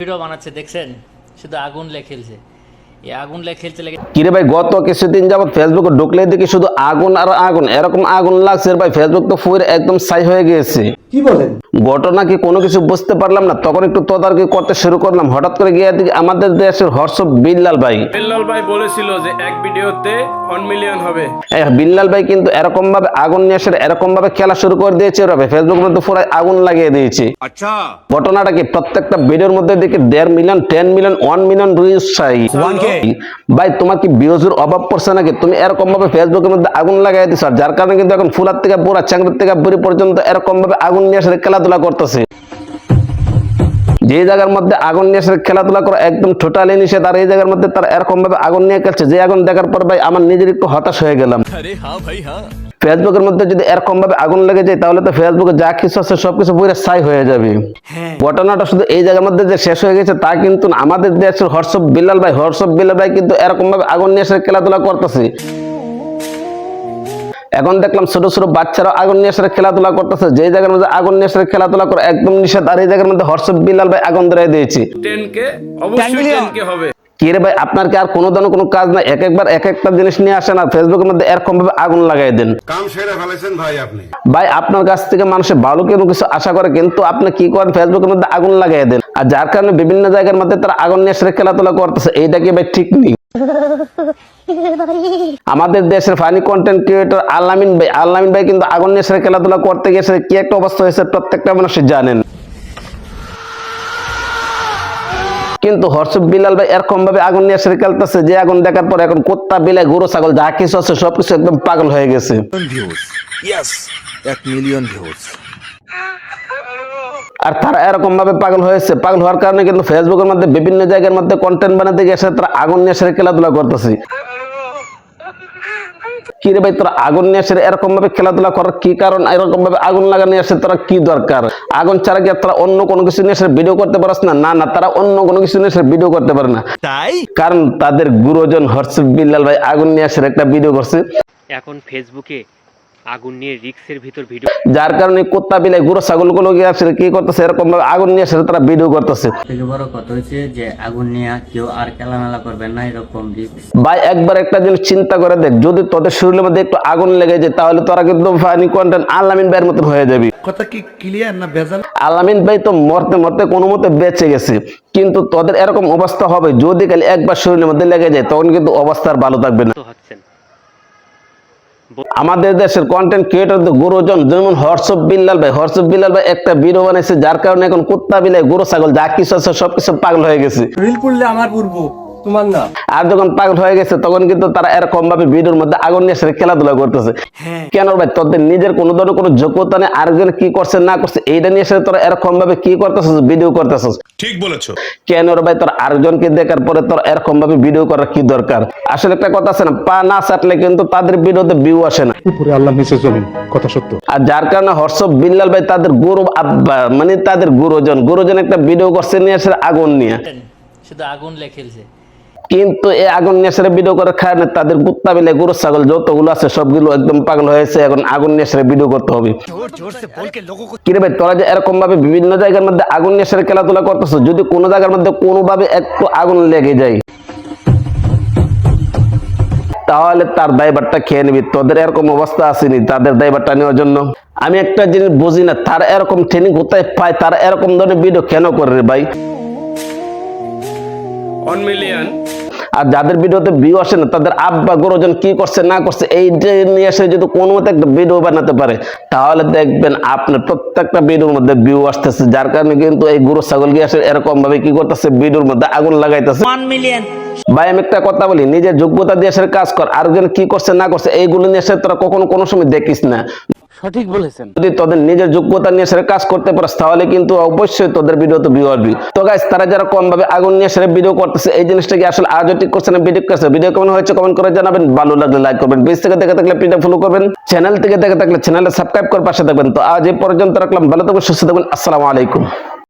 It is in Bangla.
ভিডিও বানাচ্ছে দেখছেন? শুধু আগুন লে খেলছে। এই আগুন খেলতে লাগে কিরে ভাই গত কিছুদিন যাবৎ ফেসবুকে ঢুকলে দেখি শুধু আগুন আর আগুন। এরকম আগুন লাগছে ভাই ফেসবুক তো ফুয়ের একদম সাই হয়ে গিয়েছে। কি বলেন? ঘটনা কি কোনো কিছু বুঝতে পারলাম না? তখন একটু তদারকি করতে শুরু করলাম। হঠাৎ করে গিয়ে দেখি আমাদের দেশের হর্ষ বিল্লাল ভাই। বিল্লাল ভাই বলেছিল যে এক ভিডিওতে 1 মিলিয়ন হবে। বিল্লাল ভাই কিন্তু এরকম ভাবে আগুন নিয়ে এসে এরকম ভাবে খেলা শুরু করে দিয়েছে রবে ফেসবুক মধ্যে পুরো আগুন লাগিয়ে দিয়েছে। আচ্ছা। ঘটনাটা কি প্রত্যেকটা ভিডিওর মধ্যে দেখি দেড় million ten million one million views চাই 1k ভাই তোমার কি ভিউজের অভাব পড়ছে নাকি? তুমি এরকম ভাবে ফেসবুকের মধ্যে আগুন লাগাই দিছো আর যার কারণে কিন্তু এখন ফুলার থেকে পুরা চাংড়ির থেকে বুড়ি পর্যন্ত এরকম ভাবে আগুন নিয়ে আসলে খেলাধুলা করতেছে। যে জায়গার মধ্যে আগুন নিয়ে এসে খেলাধুলা করা একদম টোটালি নিষেধ আর এই জায়গার মধ্যে তারা এরকম ভাবে আগুন নিয়ে খেলছে। যে আগুন দেখার পর ভাই আমার নিজের একটু হতাশ হয়ে গেলাম। ফেসবুকের মধ্যে যদি এরকম ভাবে আগুন লেগে যায় তাহলে তো ফেসবুকে যা কিছু আছে সবকিছু পুরো ছাই হয়ে যাবে। ঘটনাটা শুধু এই জায়গার মধ্যে যে শেষ হয়ে গেছে তা কিন্তু আমাদের দেশের হর্ষব বিলাল ভাই হর্ষব বিলাল ভাই কিন্তু এরকম ভাবে আগুন নিয়ে এসে খেলাধুলা করতেছে। এখন দেখলাম ছোট ছোট বাচ্চারা আগুন নিয়ে এসে খেলাধুলা করতেছে। যে জায়গার মধ্যে আগুন নিয়ে এসে খেলাধুলা করে একদম নিষেধ আর এই জায়গার মধ্যে হর্ষব বিলাল ভাই আগুন ধরে দিয়েছে। হবে। কি রে ভাই আপনার কি আর কোনো দানো কোনো কাজ না এক একবার এক একটা জিনিস নিয়ে আসেন আর ফেসবুকের মধ্যে এরকম ভাবে আগুন লাগাই দেন। কাম সেরে ফেলেছেন ভাই আপনি। ভাই আপনার কাছ থেকে মানুষের ভালো কেন কিছু আশা করে কিন্তু আপনি কি করেন? ফেসবুকের মধ্যে আগুন লাগাই দেন। আর যার কারণে বিভিন্ন জায়গার মধ্যে তারা আগুন নিয়ে সেরে খেলাধুলা করতেছে এইটা কি ভাই ঠিক নেই? আমাদের দেশের ফানি কন্টেন্ট ক্রিয়েটর আলামিন ভাই আলামিন ভাই কিন্তু আগুন নিয়ে সেরে খেলাধুলা করতে গিয়ে কি একটা অবস্থা হয়েছে প্রত্যেকটা মানুষ জানেন। কিন্তু হর্ষব বিলাল ভাই এরকম ভাবে আগুন নিয়ে এসে খেলতেছে যে আগুন দেখার পর এখন কোত্তা বিলাই গরু ছাগল যা কিছু আছে সবকিছু একদম পাগল হয়ে গেছে। এক মিলিয়ন ভিউজ আর তারা এরকম ভাবে পাগল হয়েছে। পাগল হওয়ার কারণে কিন্তু ফেসবুকের মধ্যে বিভিন্ন জায়গার মধ্যে কন্টেন্ট বানাতে গিয়ে তারা আগুন নিয়ে সেরে খেলাধুলা করতেছে। কি রে ভাই তোরা আগুন নিয়ে আসে এরকম ভাবে খেলাধুলা করার কি কারণ? এরকম ভাবে আগুন লাগা নিয়ে আসে তোরা কি দরকার? আগুন ছাড়া গিয়ে তারা তোরা অন্য কোনো কিছু নিয়ে এসে ভিডিও করতে পারস না? না না তারা অন্য কোনো কিছু নিয়ে এসে ভিডিও করতে পারে না। তাই? কারণ তাদের গুরুজন হর্ষ বিল্লাল ভাই আগুন নিয়ে আসে একটা ভিডিও করছে। এখন ফেসবুকে আগুন নিয়ে রিক্সের ভিতর ভিডিও যার কারণে কুত্তা বিলাই গুরু ছাগলগুলো গিয়ে আসে কি করতেছে? এরকম ভাবে আগুন নিয়ে এসে তারা ভিডিও করতেছে। থেকে বড় কথা হচ্ছে যে আগুন নিয়ে কেউ আর খেলামেলা করবেন না এরকম রিস্ক ভাই একবার একটা জিনিস চিন্তা করে দেখ যদি তোদের শরীরের মধ্যে একটু আগুন লেগে যায় তাহলে তোরা কিন্তু ফানি কন্টেন্ট আলামিন ভাইয়ের মতন হয়ে যাবি। কথা কি ক্লিয়ার না ভেজাল? আলামিন ভাই তো মরতে মরতে কোনো মতে বেঁচে গেছে কিন্তু তোদের এরকম অবস্থা হবে যদি খালি একবার শরীরের মধ্যে লেগে যায় তখন কিন্তু অবস্থা আর ভালো থাকবে না। তো হচ্ছেন। আমাদের দেশের কন্টেন্ট ক্রিয়েটর গুরুজন যেমন হর্ষব বিল্লাল ভাই হর্ষব বিল্লাল ভাই একটা বিরো বানাইছে, যার কারণে এখন কুত্তা বিলাই গরু, ছাগল, যা কিছু আছে সবকিছু পাগল হয়ে গেছে। রিল করলে আমার পূর্ব। তোমার না? আর যখন পাগল হয়ে গেছে তখন কিন্তু তারা এরকম ভাবে ভিডিওর মধ্যে আগুন নিয়ে এসে খেলাধুলা করতেছে। কেন ভাই তোদের নিজের কোনো ধরনের কোনো যোগ্যতা নেই আরেকজন কি করছে না করছে এইটা নিয়ে এসে তোরা এরকম ভাবে কি করতেছিস ভিডিও করতেছিস? ঠিক বলেছ। কেন রে ভাই তোর আরেকজনকে দেখার পরে তোর এরকম ভাবে ভিডিও করার কি দরকার? আসলে একটা কথা আছে না পা না চাটলে কিন্তু তাদের ভিডিওতে ভিউ আসে না। উপরে আল্লাহ নিচে জমিন কথা সত্য। আর যার কারণে হর্ষব বিল্লাল ভাই তাদের গুরু আব্বা মানে তাদের গুরুজন গুরুজন একটা ভিডিও করছে নিয়ে এসে আগুন নিয়ে। শুধু আগুন লে খেলছে কিন্তু এই আগুন এসে ভিডিও করার কারণে তাদের কুত্তা বিলে গরু ছাগল যতগুলো আছে সবগুলো একদম পাগল হয়েছে এখন আগুন এসে ভিডিও করতে হবে। কিরে ভাই তোরা যে এরকম ভাবে বিভিন্ন জায়গার মধ্যে আগুন এসে খেলাধুলা করতেছো যদি কোনো জায়গার মধ্যে কোনোভাবে একটু আগুন লেগে যায় তাহলে তার দায়ভারটা খেয়ে নিবি। তোদের এরকম অবস্থা আসেনি তাদের দায়ভারটা নেওয়ার জন্য। আমি একটা জিনিস বুঝি না তার এরকম ট্রেনিং কোথায় পায় তার এরকম ধরনের ভিডিও কেন করে রে ভাই? ওয়ান মিলিয়ন আর যাদের ভিডিওতে ভিউ আসে না তাদের আব্বা গুরুজন কি করছে না করছে এই যে নিয়ে এসে যদি কোনো মতে একটা ভিডিও বানাতে পারে তাহলে দেখবেন আপনার প্রত্যেকটা ভিডিওর মধ্যে ভিউ আসতেছে যার কারণে কিন্তু এই গুরু ছাগল গিয়ে আসে এরকম ভাবে কি করতেছে ভিডিওর মধ্যে আগুন লাগাইতেছে। ভাই আমি একটা কথা বলি নিজের যোগ্যতা দিয়ে এসে কাজ কর আর কি করছে না করছে এইগুলো নিয়ে এসে তোরা কখনো কোনো সময় দেখিস না। সঠিক বলেছেন। যদি তোদের নিজের যোগ্যতা নিয়ে সেরে কাজ করতে পারে তাহলে কিন্তু অবশ্যই তাদের ভিডিও তো ভিউ আসবি তো গাইস তারা যারা কম ভাবে আগুন নিয়ে সেরে ভিডিও করতেছে, এই জিনিসটা কি আসলে আজও ঠিক করছে না ভিডিও করছে? ভিডিও কেমন হয়েছে কমেন্ট করে জানাবেন ভালো লাগলে লাইক করবেন। পেজ থেকে দেখে থাকলে পেজটা ফলো করবেন চ্যানেল থেকে দেখে থাকলে চ্যানেলে সাবস্ক্রাইব করে পাশে থাকবেন। তো আজ এই পর্যন্ত রাখলাম, ভালো থাকবেন সুস্থ থাকবেন আসসালামু আলাইকুম।